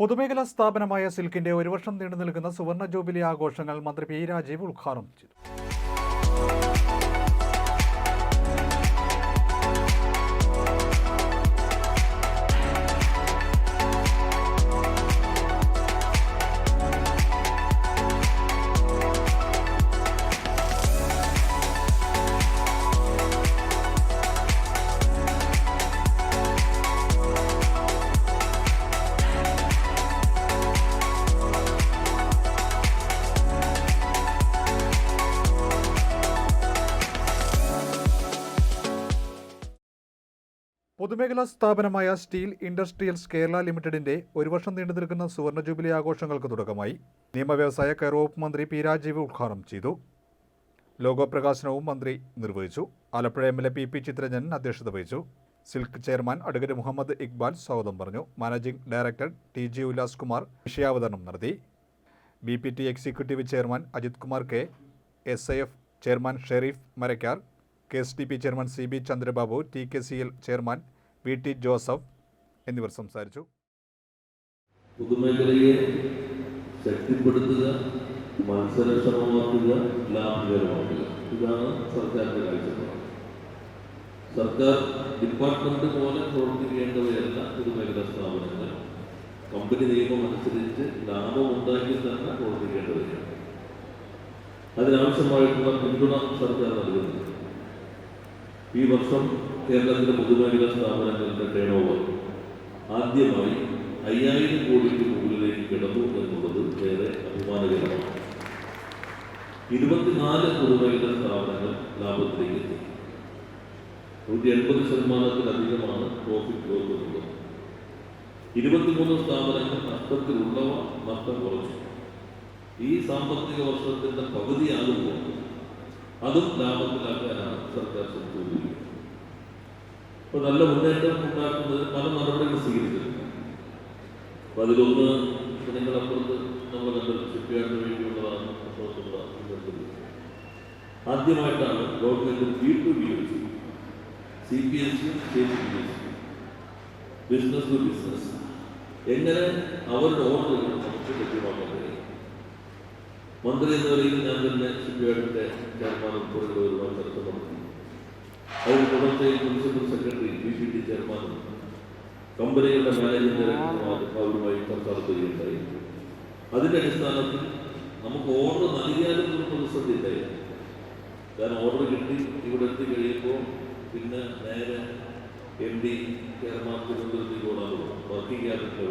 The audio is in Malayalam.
പൊതുമേഖലാ സ്ഥാപനമായ സിൽക്കിന്റെ ഒരു വർഷം നീണ്ടു നിൽക്കുന്ന സുവർണ ജൂബിലി ആഘോഷങ്ങൾ മന്ത്രി പി രാജീവ് ഉദ്ഘാടനം ചെയ്തു. പൊതുമേഖലാ സ്ഥാപനമായ സ്റ്റീൽ ഇൻഡസ്ട്രിയൽസ് കേരള ലിമിറ്റഡിന്റെ ഒരു വർഷം നീണ്ടു നിൽക്കുന്ന സുവർണ ജൂബിലി ആഘോഷങ്ങൾക്ക് തുടക്കമായി. നിയമവ്യവസായ കയർ വകുപ്പ് മന്ത്രി പി രാജീവ് ഉദ്ഘാടനം ചെയ്തു. ലോഗോ പ്രകാശനവും മന്ത്രി നിർവഹിച്ചു. Alappuzha M L A P P Chitharanjan അധ്യക്ഷത വഹിച്ചു. SILK chairman advocate Muhammad Iqbal സ്വാഗതം പറഞ്ഞു. Managing director T G Ullas Kumar വിഷയാവതരണം നടത്തി. B P T executive chairman Ajith Kumar K S I F chairman Sherif Marakkar K S D P chairman C B Chandrababu T K C L chairman V T Joseph എന്നിവർ സംസാരിച്ചു. പൊതുമേഖലയെ ശക്തിപ്പെടുത്തുക മത്സരക്ഷമമാക്കുക ലാഭകരമാക്കുക. ഇതാണ് സർക്കാരിന്റെ കാഴ്ചപ്പാട്. സർക്കാർ ഡിപ്പാർട്ട്മെന്റ് പോലെ പ്രവർത്തിക്കേണ്ടവയല്ല പൊതുമേഖലാ സ്ഥാപനങ്ങൾ. കമ്പനി നിയമം അനുസരിച്ച് ലാഭം ഉണ്ടാക്കി തന്നെ പ്രവർത്തിക്കേണ്ടവയാണ്. അതിനാവശ്യമായിട്ടുള്ള പിന്തുണ സർക്കാർ നൽകുന്നു. ഈ വർഷം കേരളത്തിലെ പൊതുമേഖലാ സ്ഥാപനങ്ങളുടെ ടേൺ ഓവർ ആദ്യമായി അയ്യായിരം കോടിക്ക് മുകളിലേക്ക് കിടന്നു എന്നുള്ളത് ഏറെ അഭിമാനകരമാണ്. ഇരുപത്തിനാല് പൊതുമേഖലാ സ്ഥാപനങ്ങൾ ലാഭത്തിലേക്ക് എത്തി. നൂറ്റി എൺപത് ശതമാനത്തിലധികമാണ് പ്രോഫിറ്റ് ഗ്രോത്ത് എന്നുള്ളത്. ഇരുപത്തിമൂന്ന് സ്ഥാപനങ്ങൾ നഷ്ടത്തിലുള്ളവ നഷ്ടം കുറച്ചു. ഈ സാമ്പത്തിക വർഷത്തിന്റെ പകുതിയാകുമ്പോൾ അതും ലാഭത്തിലാക്കാനാണ് സർക്കാർ ശ്രമിച്ചുകൊണ്ടിരിക്കുന്നത്. അപ്പോൾ നല്ല മുന്നേറ്റം ഉണ്ടാക്കുന്നത് പല നടപടികൾ സ്വീകരിച്ചിട്ടുണ്ട്. അപ്പോൾ അതിലൊന്ന് ജനങ്ങളപ്പുറത്ത് നിങ്ങളപ്പുറത്ത് നമ്മൾ കണ്ടത് ഷിപ്പ്യാർഡിന് വേണ്ടിയുള്ളതാണ് ആദ്യമായിട്ടാണ് government B to B S C state P S business to business എങ്ങനെ അവരുടെ ഓർഡറുകൾ നമുക്ക് ലഭ്യമാക്കാൻ കഴിയും? മന്ത്രി എന്ന നിലയിൽ ഞാൻ തന്നെ ഷിപ്പ്യാർഡിന്റെ ചെയർമാൻ ഉൾപ്പെടെയുള്ളവരുമായി ചർച്ച നടത്തി അതിന് തുടർച്ചയിൽ പ്രിൻസിപ്പൽ ടി ചെയർമാനും കമ്പനികളുടെ മാനേജിംഗ് ഡയറക്ടർമാർ അവരുമായി നടത്തുകയുണ്ടായി. അതിന്റെ അടിസ്ഥാനത്തിൽ നമുക്ക് ഓർഡർ നൽകിയാലും ഒരു പ്രതിസന്ധി ഉണ്ടായി കാരണം ഓർഡർ കിട്ടി ഇവിടെ എത്തി കഴിയുമ്പോൾ പിന്നെ നേരെ എം ഡി ചെയർമാൻ തിരുവനന്തപുരത്തേക്ക് ഓടാൻ വർക്കിംഗ് ക്യാബിനറ്റ്